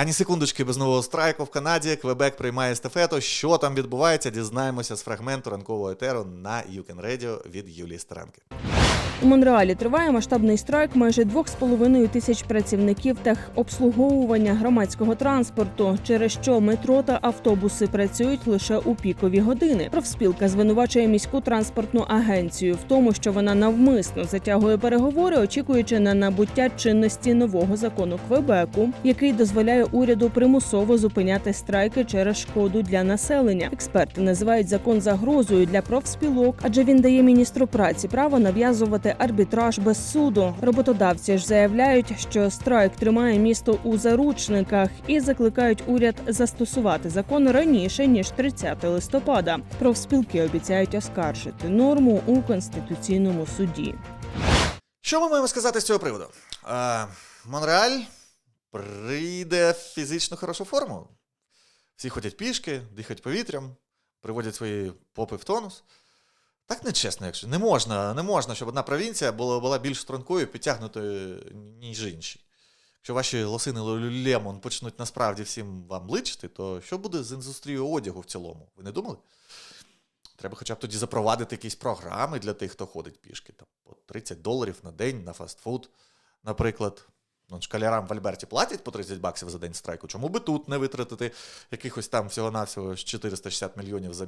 Ані секундочки без нового страйку в Канаді. Квебек приймає естафету. Що там відбувається, дізнаємося з фрагменту ранкового етеру на Юкен Radio від Юлії Старанки. У Монреалі триває масштабний страйк майже 2,5 тисяч працівників техобслуговування громадського транспорту, через що метро та автобуси працюють лише у пікові години. Профспілка звинувачує міську транспортну агенцію в тому, що вона навмисно затягує переговори, очікуючи на набуття чинності нового закону Квебеку, який дозволяє уряду примусово зупиняти страйки через шкоду для населення. Експерти називають закон загрозою для профспілок, адже він дає міністру праці право нав'язувати арбітраж без суду. Роботодавці ж заявляють, що страйк тримає місто у заручниках і закликають уряд застосувати закон раніше ніж 30 листопада. Профспілки обіцяють оскаржити норму у конституційному суді. Що ми маємо сказати з цього приводу? Е, Монреаль прийде в фізично хорошу форму. Всі ходять пішки, дихають повітрям, приводять свої попи в тонус. Так нечесно, якщо не можна, не можна, щоб одна провінція була, була більш стрункою, підтягнутою, ніж інші. Якщо ваші лосини Лемон почнуть насправді всім вам личити, то що буде з індустрією одягу в цілому? Ви не думали? Треба хоча б тоді запровадити якісь програми для тих, хто ходить пішки. Там, по 30 доларів на день на фастфуд, наприклад. Ну, школярам в Альберті платять по 30 баксів за день страйку. Чому би тут не витратити якихось там всього-навсього 460 мільйонів за